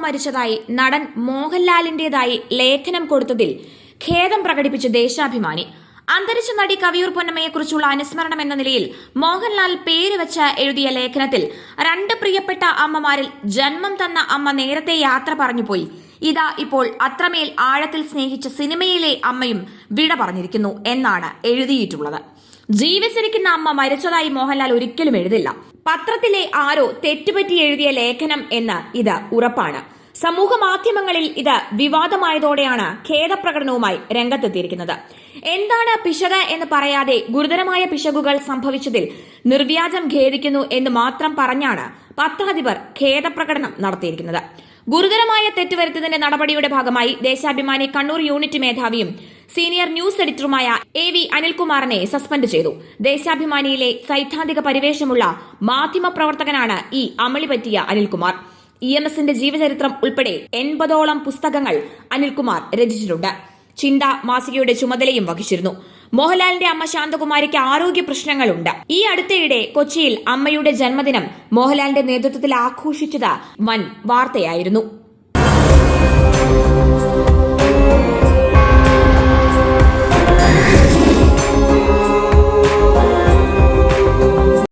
മരിച്ചതായി നടൻ മോഹൻലാലിന്റേതായി ലേഖനം കൊടുത്തതിൽ ഖേദം പ്രകടിപ്പിച്ച് ദേശാഭിമാനി. അന്തരിച്ച നടി കവിയൂർ പൊന്നമ്മയെക്കുറിച്ചുള്ള അനുസ്മരണം എന്ന നിലയിൽ മോഹൻലാൽ പേര് വെച്ച് എഴുതിയ ലേഖനത്തിൽ രണ്ട് പ്രിയപ്പെട്ട അമ്മമാരിൽ ജന്മം തന്ന അമ്മ നേരത്തെ യാത്ര പറഞ്ഞുപോയി ഇതാ ഇപ്പോൾ അത്രമേൽ ആഴത്തിൽ സ്നേഹിച്ച സിനിമയിലെ അമ്മയും വിട പറഞ്ഞിരിക്കുന്നു എന്നാണ് എഴുതിയിട്ടുള്ളത്. ജീവിച്ചിരിക്കുന്ന അമ്മ മരിച്ചതായി മോഹൻലാൽ ഒരിക്കലും എഴുതില്ല. പത്രത്തിലെ ആരോ തെറ്റുപറ്റി എഴുതിയ ലേഖനം എന്ന് ഇത് ഉറപ്പാണ്. സമൂഹ മാധ്യമങ്ങളിൽ ഇത് വിവാദമായതോടെയാണ് ഖേദപ്രകടനവുമായി രംഗത്തെത്തിയിരിക്കുന്നത്. എന്താണ് പിശക് എന്ന് പറയാതെ ഗുരുതരമായ പിശകുകൾ സംഭവിച്ചതിൽ നിർവ്യാജം ഖേദിക്കുന്നു എന്ന് മാത്രം പറഞ്ഞാണ് പത്രാധിപർ ഖേദപ്രകടനം നടത്തിയിരിക്കുന്നത്. ഗുരുതരമായ തെറ്റ് വരുത്തിയതിന്റെ നടപടിയുടെ ഭാഗമായി ദേശാഭിമാനി കണ്ണൂർ യൂണിറ്റ് മേധാവിയും സീനിയർ ന്യൂസ് എഡിറ്ററുമായ എ വി അനിൽകുമാറിനെ സസ്പെൻഡ് ചെയ്തു. ദേശാഭിമാനിയിലെ സൈദ്ധാന്തിക പരിവേഷമുള്ള മാധ്യമ പ്രവർത്തകനാണ് ഈ അമളി പറ്റിയ അനിൽകുമാർ. ഇ എം എസിന്റെ ജീവചരിത്രം ഉൾപ്പെടെ എൺപതോളം പുസ്തകങ്ങൾ അനിൽകുമാർ രചിച്ചിട്ടുണ്ട്. ചിന്ത മാസികയുടെ ചുമതലയും വഹിച്ചിരുന്നു. മോഹൻലാലിന്റെ അമ്മ ശാന്തകുമാരിക്ക് ആരോഗ്യ പ്രശ്നങ്ങളുണ്ട്. ഈ അടുത്തയിടെ കൊച്ചിയിൽ അമ്മയുടെ ജന്മദിനം മോഹൻലാലിന്റെ നേതൃത്വത്തിൽ ആഘോഷിച്ചത് വൻ വാർത്തയായിരുന്നു.